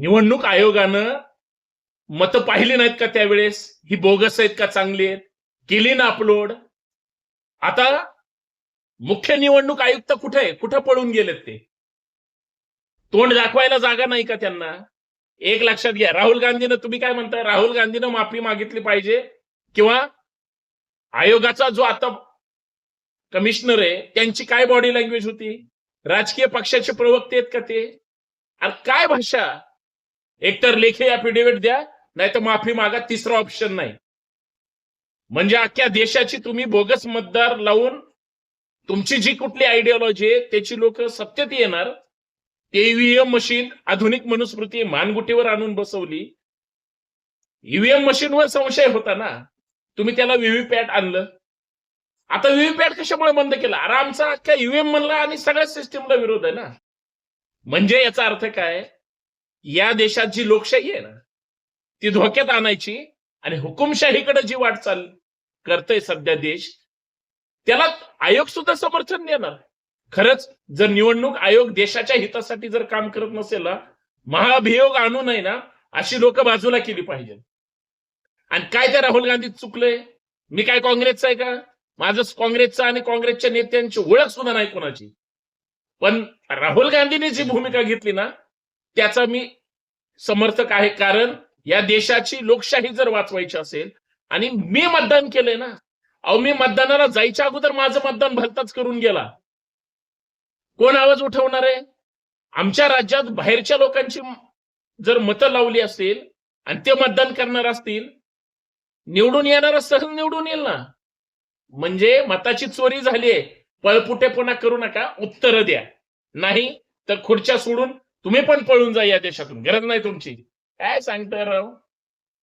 निवडणूक आयोगानं मतं पाहिली नाहीत का त्यावेळेस? ही बोगस आहेत का चांगली आहेत? केली ना अपलोड आता मुख्य निवडणूक आयुक्त कुठे? आहे कुठं पळून गेलेत ते? तोंड दाखवायला जागा नाही का त्यांना? एक लक्षात घ्या. राहुल गांधीनं तुम्ही काय म्हणताय? राहुल गांधीनं माफी मागितली पाहिजे? किंवा आयोगाचा जो आता कमिशनर आहे त्यांची काय बॉडी लँग्वेज होती? राजकीय पक्षाचे प्रवक्ते आहेत का ते? अरे काय भाषा? एकतर लेखी अफिडेव्हिट द्या नाही तर माफी मागा तिसरा ऑप्शन नाही. म्हणजे अख्ख्या देशाची तुम्ही बोगस मतदार लावून तुमची जी कुठली आयडिओलॉजी आहे त्याची लोक सत्तेत येणार. ते ईव्हीएम मशीन आधुनिक मनुस्मृती मानगुटीवर आणून बसवली. ईव्हीएम मशीनवर संशय होता ना. तुम्ही त्याला व्हीव्हीपॅट आणलं. आता व्हीव्हीपॅट कशामुळे बंद केला? अरे आमचा अख्ख्या ईव्हीएम म्हणला आणि सगळ्या सिस्टीमला विरोध आहे ना. म्हणजे याचा अर्थ काय? या देशात जी लोकशाही आहे ना ती धोक्यात आणायची आणि हुकुमशाहीकडे जी वाटचाल करतोय सध्या देश त्याला आयोग सुद्धा समर्थन देणार. खरंच जर निवडणूक आयोग देशाच्या हितासाठी जर काम करत नसेल ना महाभियोग आणू नये ना अशी लोक बाजूला केली पाहिजे. आणि काय ते राहुल गांधी चुकलंय मी काय काँग्रेसचा आहे का? माझं काँग्रेसचं आणि काँग्रेसच्या नेत्यांची ओळख सुद्धा नाही कोणाची. पण राहुल गांधीने जी भूमिका घेतली ना त्याचा मी समर्थक आहे. कारण या देशाची लोकशाही जर वाचवायची असेल आणि मी मतदान केलंय ना अहो मी मतदानाला जायच्या अगोदर माझं मतदान भलताच करून गेला. कोण आवाज उठवणार आहे? आमच्या राज्यात बाहेरच्या लोकांची जर मतं लावली असेल आणि ते मतदान करणार असतील निवडून येणारा सहज निवडून येईल ना. म्हणजे मताची चोरी झालीये. पळपुटेपणा करू नका. उत्तर द्या. नाही तर खुर्च्या सोडून तुम्ही पण पळून जा या देशातून. गरज नाही तुमची. काय सांगतोय राव?